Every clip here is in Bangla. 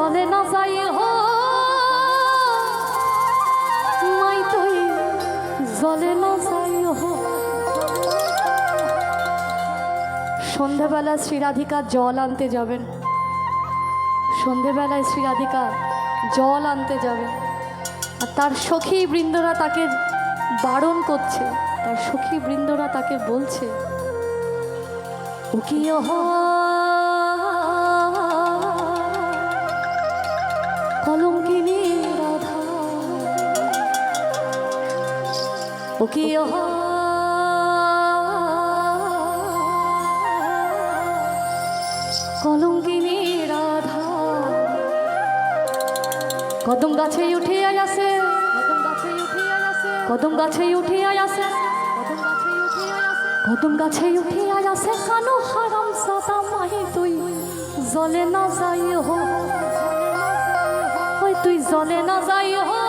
জলে না যাই হো। মাই তুই জলে না যাই হো। সন্ধেবেলা শ্রী রাধিকা জল আনতে যাবেন। সন্ধেবেলায় শ্রী রাধিকা জল আনতে যাবেন। আর তার সখী বৃন্দরা তাকে বারণ করছে। তার সখী বৃন্দরা তাকে বলছে ও কি কলঙ্কিনী রাধা। ও কি কলঙ্কিনী রাধা। কদম গাছে উঠিয়া আসে কদম গাছে উঠিয়া আসে কদম গাছে উঠিয়া আসে কানো হারাম সাদা মাহি তুই। জলে না যাই হো। ওই তুই জলে না যাই হো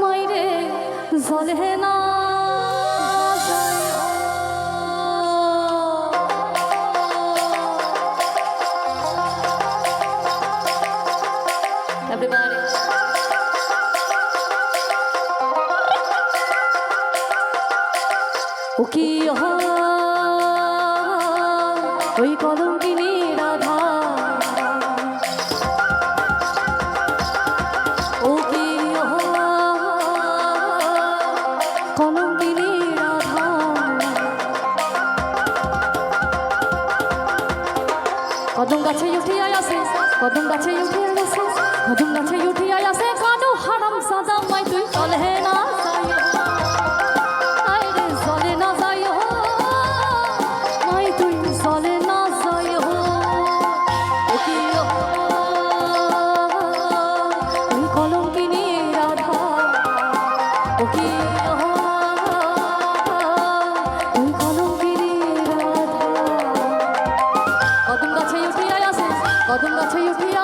মাইরে জলে না যাই হো। Everybody. ও কি হয় ওই কলঙ্কিনী কদম গাছে উঠিয়া আসে, কদম গাছে উঠিয়া আসে, কদম গাছে উঠিয়া আসে, কানু হারাম সাদা কদম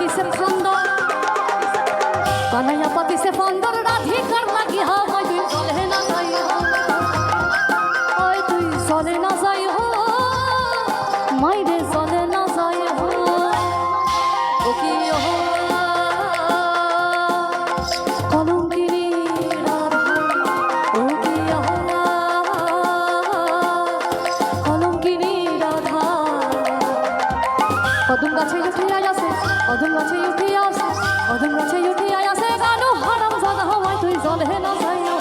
কানাইয়া পাতি সে ফান্দ কানাইয়া পাতি সে ফান্দর রাধিকার লাগি হা উঠিয়া আসে অধম গাছে উঠিয়া আসে গানো হারাম জাদা হওয়ায় তুই জলে না যাই